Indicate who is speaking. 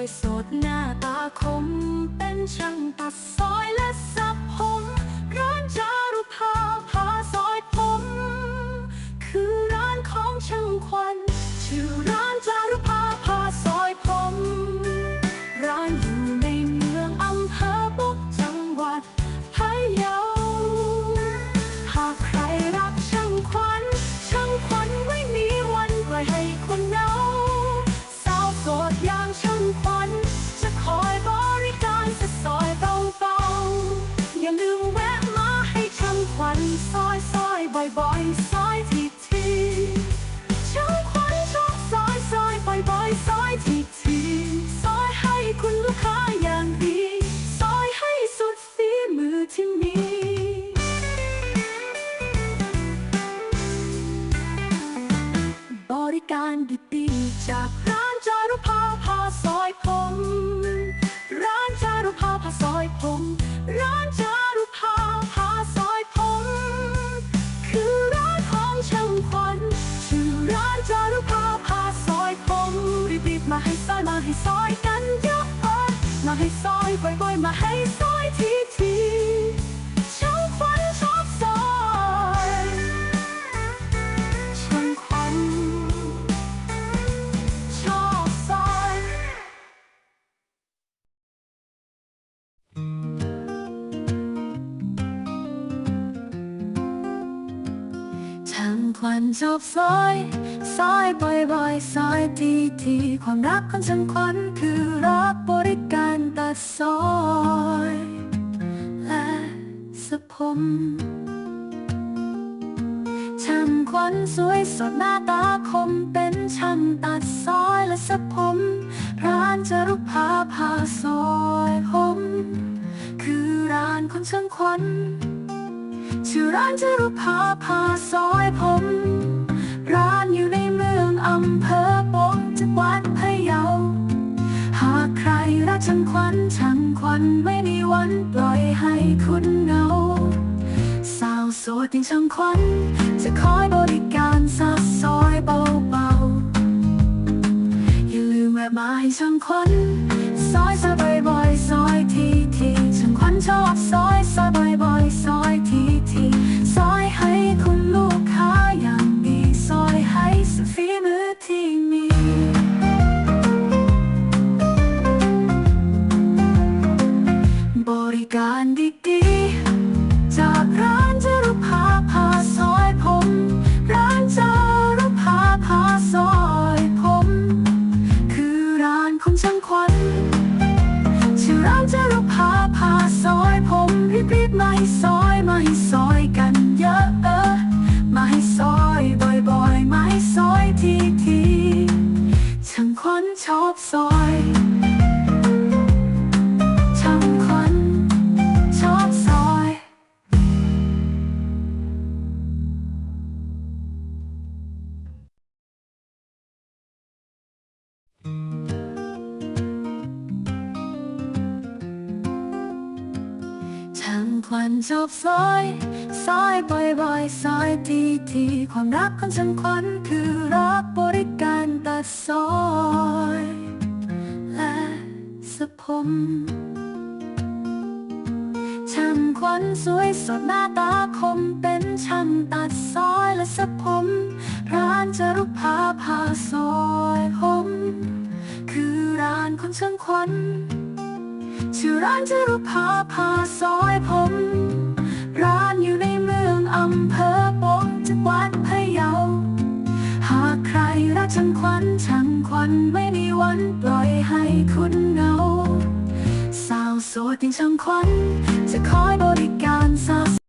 Speaker 1: วยสดหน้าตาคม เป็นช่างตัดซอยและสับ บ่อยๆซอยทีทีๆช่างควันชอบซอยซอยบ่อยๆซอยทีทีๆซอยให้คุณลูกค้าอย่างดีซอยให้สุดฝีมือที่มีบริการดีๆจากร้านจารุภาพาซอยผม ร้านจารุภาพาซอยผม ร้านจารุภา บๆมาให้ซอยมาให้ซอย ควันชอบซอยซอยบ่อยๆซอยทีทีๆความรักของช่างควันคือรับบริการตัดซอยและสะผมช่างควันสวยสดหน้าตาคมเป็นช่างตัดซอยและสะผม ร้านจรุภาพาซอยผม คือร้านของช่างควัน ชื่อร้านจรุภาพาซอยผม ร้านอยู่ในเมืองอำเภอปงจังหวัดพะเยา หากใครรักช่างควันช่างควันไม่มีวันปล่อยให้คุณเหงา สาวโสดอย่างช่างควัน จะคอยบริการซักซอยเบาๆ อย่าลืมแวะมาให้ช่างควันซอยซอยบ่อย มาให้ซอยมาให้ซอยกันเยอะเออมาให้ซอยบ่อยๆมาให้ซอยทีๆช่างคนชอบซอย วันชอบซอยซอยบ่อยๆซอยทีทีความรักของช่างควันคือรับบริการตัดซอยและสะผมช่างควันสวยสดหน้าตาคมเป็นช่างตัดซอยและสะผม ร้านจรุภาพาซอยผม คือร้านของช่างควัน ชื่อร้านจรุภาพาซอยผม ร้านอยู่ในเมืองอำเภอปงจังหวัดพะเยา หากใครรักช่างควันช่างควันไม่มีวันปล่อยให้คุณเหงาสาวโสดอย่างช่างควันจะคอยบริการซา